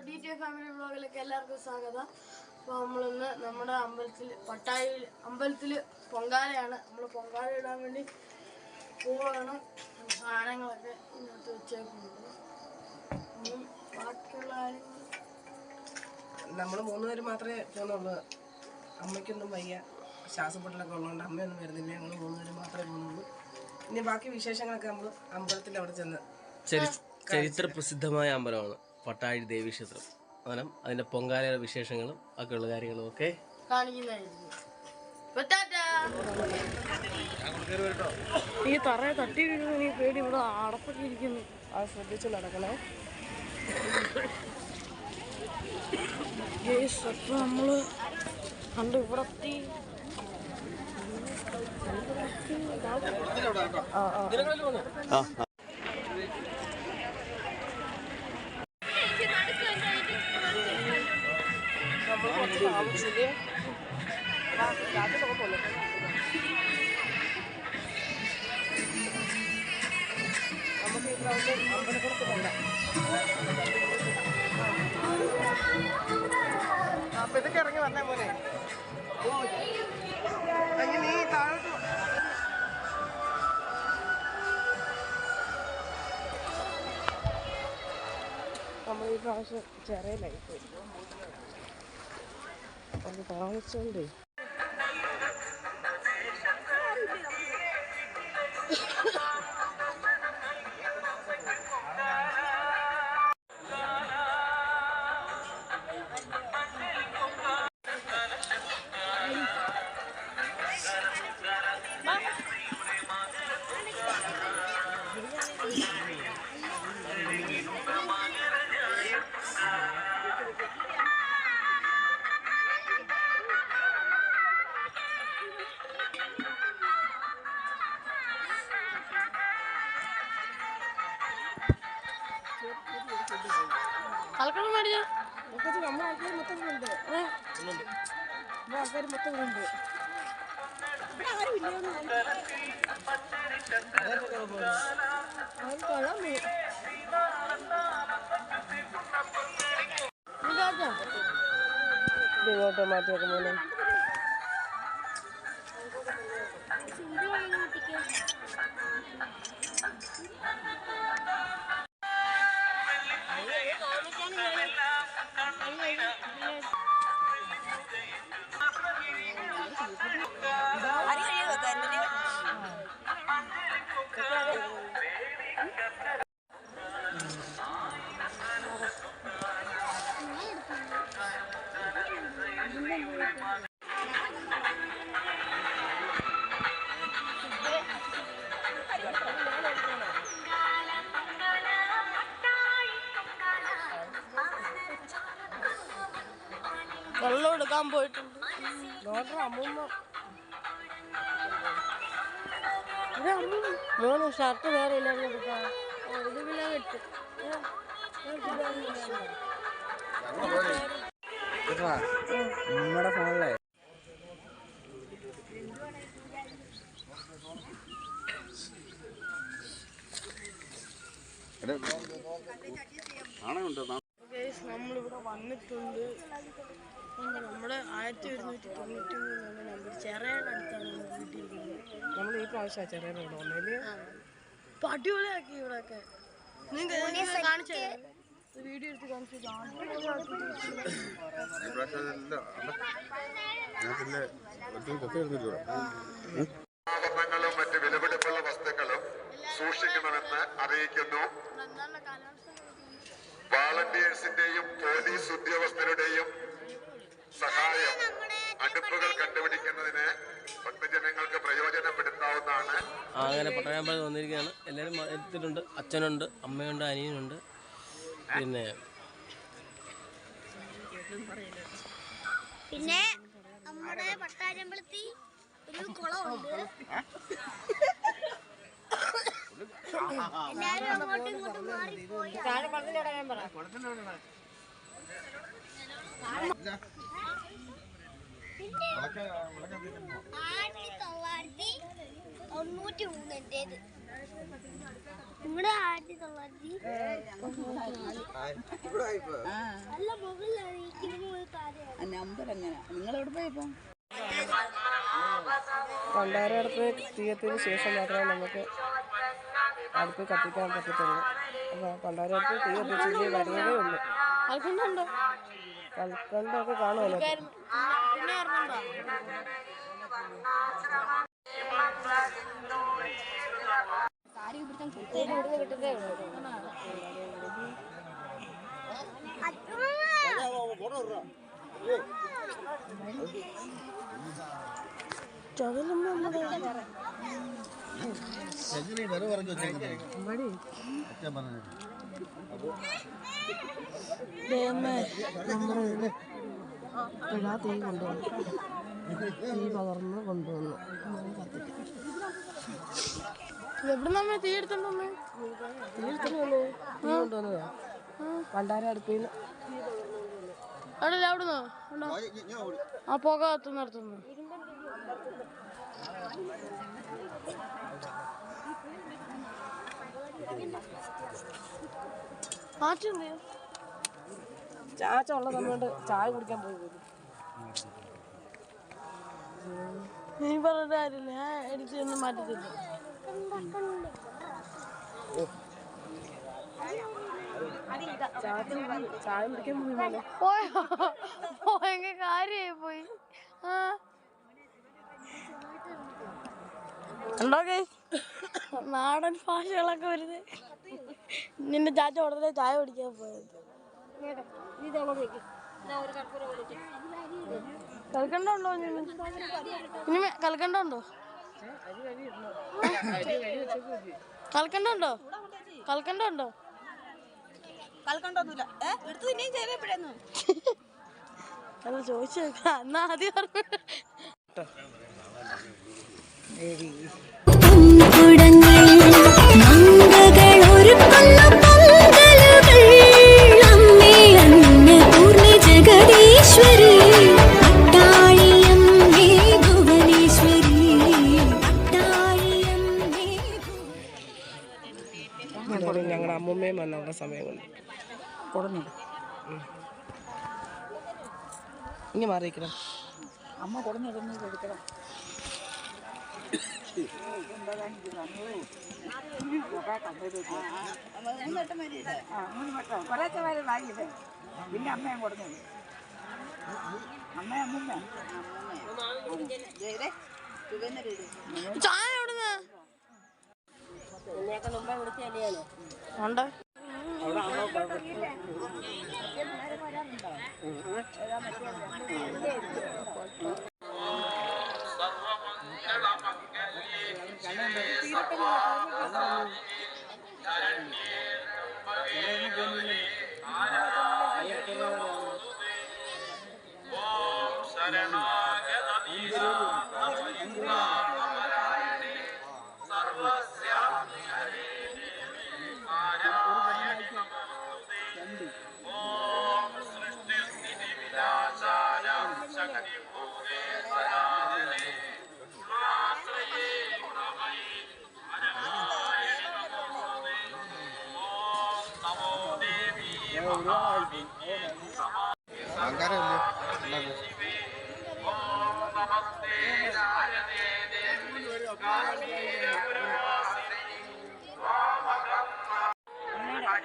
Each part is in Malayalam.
ഡി ടി ഫാമിലി വ്ളോഗിലേക്ക് എല്ലാവർക്കും സ്വാഗതം. അപ്പോൾ നമ്മളിന്ന് നമ്മുടെ അമ്പലത്തിൽ പട്ടായിൽ അമ്പലത്തിൽ പൊങ്കാലയാണ്. നമ്മൾ പൊങ്കാല ഇടാൻ വേണ്ടി പോവാണ്. സാധനങ്ങളൊക്കെ ഇതിനകത്ത് വെച്ചേക്കുന്നത്. ബാക്കിയുള്ള കാര്യങ്ങൾ നമ്മൾ മൂന്നുപേര് മാത്രമേ പോകുന്നുള്ളൂ. അമ്മയ്ക്കൊന്നും വയ്യ. ശ്വാസപ്പൊട്ടലൊക്കെ ഉള്ളതുകൊണ്ട് അമ്മയൊന്നും വരുന്നില്ല. ഞങ്ങൾ മൂന്ന് പേര് മാത്രമേ പോകുന്നുള്ളൂ. ഇനി ബാക്കി വിശേഷങ്ങളൊക്കെ നമ്മൾ അമ്പലത്തിൽ അവിടെ ചെന്ന് ചരി- ചരിത്ര പ്രസിദ്ധമായ അമ്പലമാണ്. പട്ടാഴി ദേവീക്ഷേത്രം. അതാണ് അതിന്റെ പൊങ്കാലയുടെ വിശേഷങ്ങളും ഒക്കെയുള്ള കാര്യങ്ങളും ഒക്കെ. ഈ തറയെ തട്ടി വീഴുന്ന നീ പേടി. ഇവിടെ അടപ്പൊക്കെ ഇരിക്കുന്നു. അത് ശ്രദ്ധിച്ച് നടക്കണേ. അപ്പൊ നമ്മൾ കണ്ട് ഇവിടെ ആ നമ്മൾ കുറച്ച് അപ്പൊ ഇതൊക്കെ ഇറങ്ങി വന്നേ പോലെ നീ താഴോട്ട്. നമ്മൾ ഈ പ്രാവശ്യം ചെറിയലായി പോയി അത് താമസിച്ചോണ്ടേ കലക്കണം മേടിച്ച മുപ്പത്തി നമ്മുടെ ആൾക്കാർ മൊത്തം ഉണ്ട്. നമ്മുടെ ആൾക്കാർ മൊത്തം ഉണ്ട്. അത് കൊള്ളാൻ പോയി ഇതാച്ചാ ഇത് ഇങ്ങോട്ട് മാറ്റി വെക്കുമ്പോൾ വെള്ളം എടുക്കാൻ പോയിട്ടുണ്ട്. ഡോക്ടർ അമ്മൂമ്മ. ഇത് അമ്മ മോന് ഷർട്ട് വേറെ ഇല്ലായിരുന്നു എടുക്കാൻ. ഇത് പിന്നെ കിട്ടും. നമ്മുടെ ഫോണിലെ? നമ്മളിവിടെ വന്നിട്ടുണ്ട്. എന്താ നമ്മുടെ ആയിരത്തി ഒരുന്നൂറ്റി തൊണ്ണൂറ്റി മൂന്നാണ് നമ്പർ ചെറിയുടെ അടുത്താണ് നമ്മൾ ഈ പ്രാവശ്യം ചെറിയ ഇപ്പൊ അടിപൊളിയാക്കി ഇവിടെയൊക്കെ. നിങ്ങൾക്ക് കാണിച്ചു വീഡിയോ എടുത്ത് കാണിച്ചു ആഭരണങ്ങളും മറ്റ് വിലപിടിപ്പുള്ള വസ്തുക്കളും സൂക്ഷിക്കണമെന്ന് അറിയിക്കുന്നു വാളണ്ടിയേഴ്സിന്റെയും പോലീസ് ഉദ്യോഗസ്ഥരുടെയും സഹായം അടുപ്പുകൾ കണ്ടുപിടിക്കുന്നതിന് ഭക്തജനങ്ങൾക്ക് പ്രയോജനപ്പെടുത്താവുന്നതാണ്. അങ്ങനെ പട്ടായമ്പലം വന്നിരിക്കുകയാണ്. എല്ലാവരും എത്തിയിട്ടുണ്ട്. അച്ഛനുണ്ട് അമ്മയുണ്ട് അനിയനുണ്ട്. പിന്നെ പിന്നെ നമ്മുടെ പട്ടാരമ്പലത്തിൽ ഒരു കുളമുണ്ട്. എല്ലാരും അങ്ങോട്ടും ഇങ്ങോട്ടും മാറിപ്പോയി. പിന്നെ ആയിരത്തി തൊള്ളായിരത്തി തൊണ്ണൂറ്റി മൂന്നിന്റെത് ആയിരത്തി ഒരു കാര്യമാണ് നമ്പർ എങ്ങനെ? നിങ്ങളെവിടെ പോയപ്പോ പണ്ടാരടുത്ത് തീയത്തിന് ശേഷം മാത്രമേ നമുക്ക് അടുത്ത് കത്തിക്കാൻ പറ്റത്തുള്ളൂ. പണ്ടാരം തീ കത്തിച്ചിട്ട് വരുന്നതേ ഉള്ളൂ. കൽക്കണ്ടൊക്കെ കാണുമല്ലോ. പിന്നെ അറിഞ്ഞുണ്ടോ ഇതാ തീ കൊണ്ടുവന്നു. തീ പകർന്ന് കൊണ്ടുവന്നു. എവിടെ നമ്മ തീ തീ എടുത്തിട്ടുള്ളൂ തീ കൊണ്ടുവന്നതാ. പണ്ടാരം അടുപ്പിൽ നിന്ന് അവിടെ അവിടുന്നോ? ആ പുക കത്തുന്നിടത്തുനിന്ന് ചാച്ച ഉള്ള സമയത്ത് ചായ കുടിക്കാൻ പോയി പോലും നീ പറഞ്ഞ കാര്യമില്ല. ഞാൻ എനിക്കൊന്നും മാറ്റത്തില്ല ചായ കുടിക്കാൻ പോയോ പോയെങ്കിൽ കാര്യമായി പോയി. ആ ഉണ്ടോ? നാടൻ ഭാഷകളൊക്കെ വരുന്നത് നിന്റെ ചാച്ച ഉടനെ ചായ കുടിക്കാൻ പോയത്. കൽക്കണ്ടോ ഉണ്ടോ ഇനി കൽക്കണ്ടോ കൽക്കണ്ടോ ഉണ്ടോ കൽക്കണ്ട ഉണ്ടോ കൽക്കണ്ട ഉണ്ടോ കൽക്കണ്ടൊന്നുമില്ല. ഏ എടുത്തു തിന്നെയും ചെയ്തപ്പോഴേന്നു അത് ചോദിച്ചു എന്നാ ആദ്യം ഞങ്ങളുടെ അമ്മൂമ്മയും വന്ന സമയം കൊണ്ട്. കുറഞ്ഞു ഇങ്ങനെ മാറിയിരിക്കണം. അമ്മ കുറഞ്ഞിരുന്ന് കൊടുക്കണം കുറേശ്ശെ വരെ വാങ്ങിയില്ലേ പിന്നെ അമ്മയും കൊടുത്തു അമ്മ അമ്മൂമ്മ ചായ എവിടുന്ന്? ഉണ്ട് natin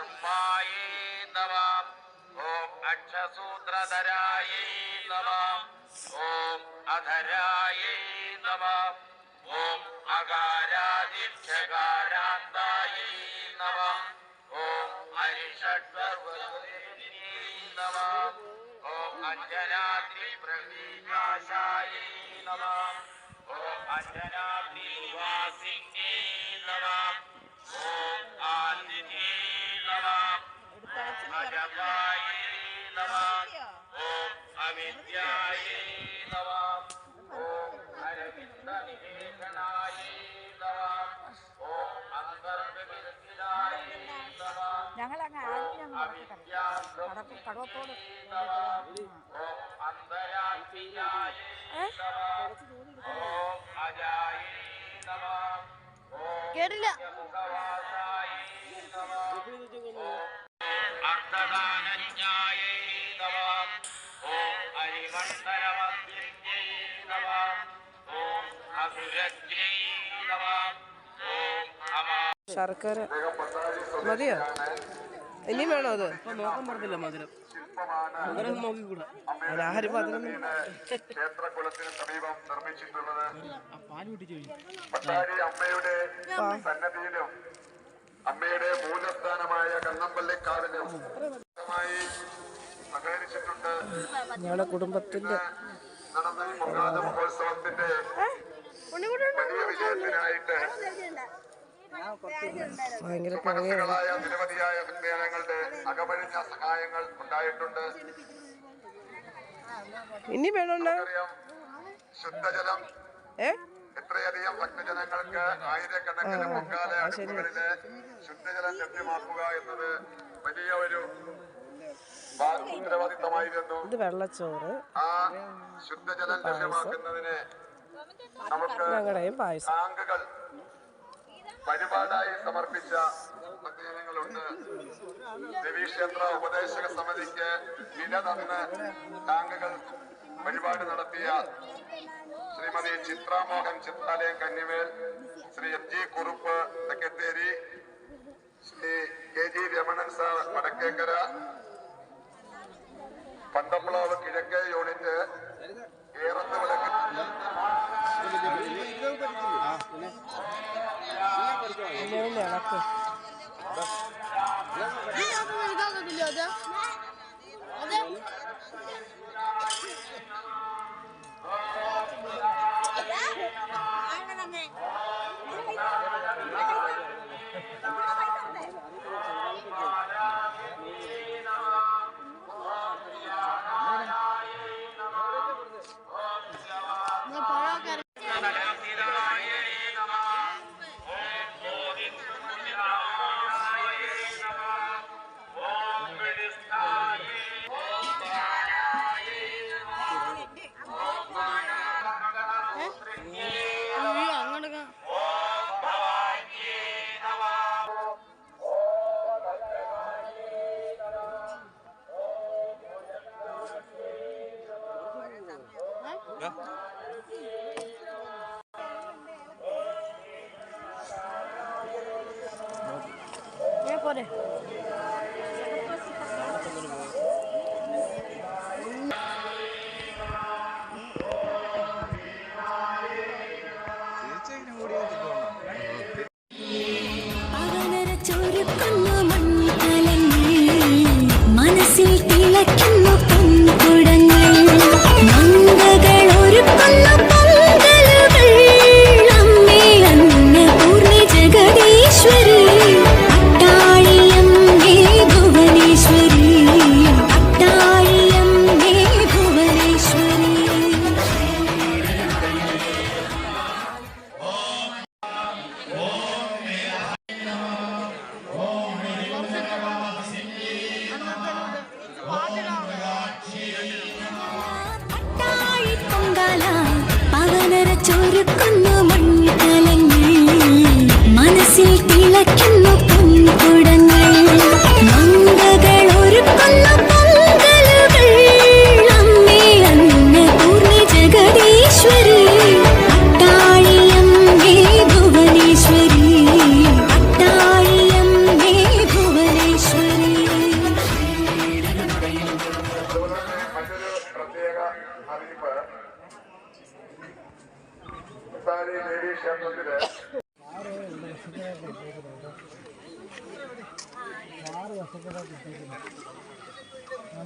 അധർമായേ നമ ഓം അക്ഷസൂത്രധരായേ നമ ഓം അധരായേ നമ ഓം അകാരാദിക്ഷകാരാന്തായേ നമ. ഞങ്ങളങ്ങ് ആദ്യം കടപ്പ് കടവത്തോട് കേട്ടില്ല. ശർക്കര. മതിയോ? ഇനിയും വേണോ അത്? ഇപ്പൊ നോക്കാൻ പറഞ്ഞില്ല മധുരം? മധുരം നോക്കിക്കൂടാ? ആരും ക്ഷേത്രകുളത്തിന് സമീപം നിർമ്മിച്ചിട്ടുള്ളത് അമ്മയുടെ സന്നദ്ധിയിലും അമ്മയുടെ പൂജസ്ഥാനമായ കണ്ണമ്പള്ളിക്കാവിലും ഞങ്ങളുടെ കുടുംബത്തിന്റെ ഭയങ്കര മനസ്സുകളായ നിരവധിയായ വിജ്ഞാനങ്ങളുടെ അകമഴിഞ്ഞ സഹായങ്ങൾ ഉണ്ടായിട്ടുണ്ട്. ഇനി വേണോണ്ട ശുദ്ധജലം എത്രയധികം ഭക്തജനങ്ങൾക്ക് ആയിരക്കണക്കിന് പൊങ്കാല അടുപ്പുകളിൽ ശുദ്ധജലം ലഭ്യമാക്കുക എന്നത് വലിയ ഒരു ഇത് വെള്ളച്ചോറ്. ഞങ്ങളുടെയും പായസം. പരിപാടായി സമർപ്പിച്ച പ്രത്യേകങ്ങളുണ്ട് ദേവീക്ഷേത്ര ഉപദേശക സമിതിക്ക് വില തന്ന് ടാങ്കുകൾ വഴിപാട് നടത്തിയ Shrimati Chitramohan Chitralayam Kannivel Shri M G Kurup Thekkatheri Shri K G Ramanan sir Vadakkekara Panthaplavu കിഴക്കേ യൂണിറ്റ് ഏറത്തുവിള ഇളക്ക് ഞാൻ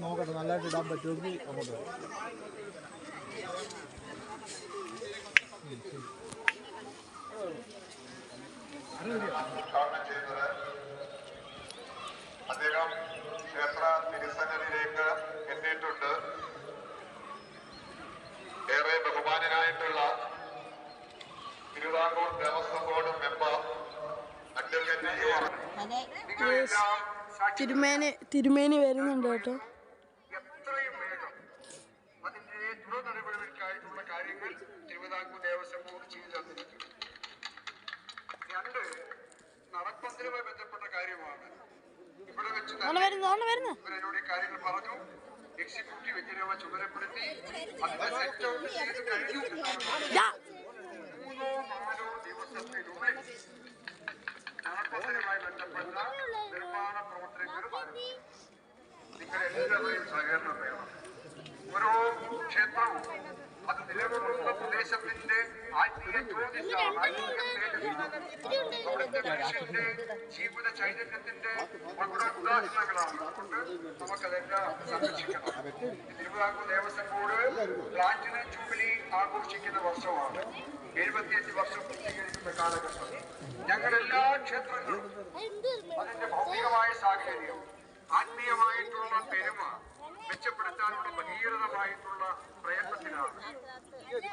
നോക്കട്ടെ നല്ലതായിട്ട് ഇടാൻ പറ്റുമെങ്കിൽ അങ്ങോട്ട് വരാം അദ്ദേഹം ക്ഷേത്ര തിരുസന്നിധിയിലേക്ക് എത്തിയിട്ടുണ്ട്. ഏറെ ബഹുമാനനായിട്ടുള്ള Thiruvithamkoor Devaswom board member advocate തിരുമേനി തിരുമേനി വരുന്നുണ്ട് കേട്ടോ എത്രയും വേഗം അതിന്റെ തുടർ നടപടികൾക്കായിട്ടുള്ള കാര്യങ്ങൾ തിരുവിതാംകൂർ ദേവസ്വം ബോർഡ് ചെയ്തു തന്നിരിക്കും രണ്ട് നടപ്പന്തലുമായി ബന്ധപ്പെട്ട കാര്യമാണ് ഇവിടെ വെച്ച് തന്നെ വരുന്നു ഓണ വരുന്നു ഇവരെന്നോട് ഈ കാര്യങ്ങൾ പറഞ്ഞു. എക്സിക്യൂട്ടീവ് എഞ്ചിനീയർ ചുമതലപ്പെടുത്തി അതിന്റെ സെറ്റ് ഔട്ട് ചെയ്ത് കഴിഞ്ഞു. മൂന്നോ നാലോ ദിവസത്തിനുള്ളിൽ നടപ്പന്തലുമായി ബന്ധപ്പെട്ട നിർമ്മാണ പ്രവർത്തനങ്ങളും ആരംഭിക്കും നിങ്ങളെല്ലാവരെയും സഹകരണം വേണം. ഓരോ ക്ഷേത്രവും അത് നിലവിലുള്ള പ്രദേശത്തിന്റെ ആത്മീയ ജ്യോതിഷാണ്. അവിടുത്തെ മനുഷ്യന്റെ ജീവിത ചൈതന്യത്തിന്റെ വളരെ ഉദാഹരണങ്ങളാണ്. അതുകൊണ്ട് നമുക്കതെല്ലാം സംരക്ഷിക്കണം Thiruvithamkoor Devaswom board platinum jubilee ആഘോഷിക്കുന്ന വർഷമാണ്. എഴുപത്തിയഞ്ച് വർഷം പൂർത്തീകരിക്കുന്ന കാലഘട്ടം. ഞങ്ങളെല്ലാ ക്ഷേത്രങ്ങളും അതിന്റെ ഭൗതികമായ സാഹചര്യം ആത്മീയമായിട്ടുള്ള പെരുമ മെച്ചപ്പെടുത്താനുള്ള ഭഗീരഥമായിട്ടുള്ള പ്രയത്നത്തിലാണ്.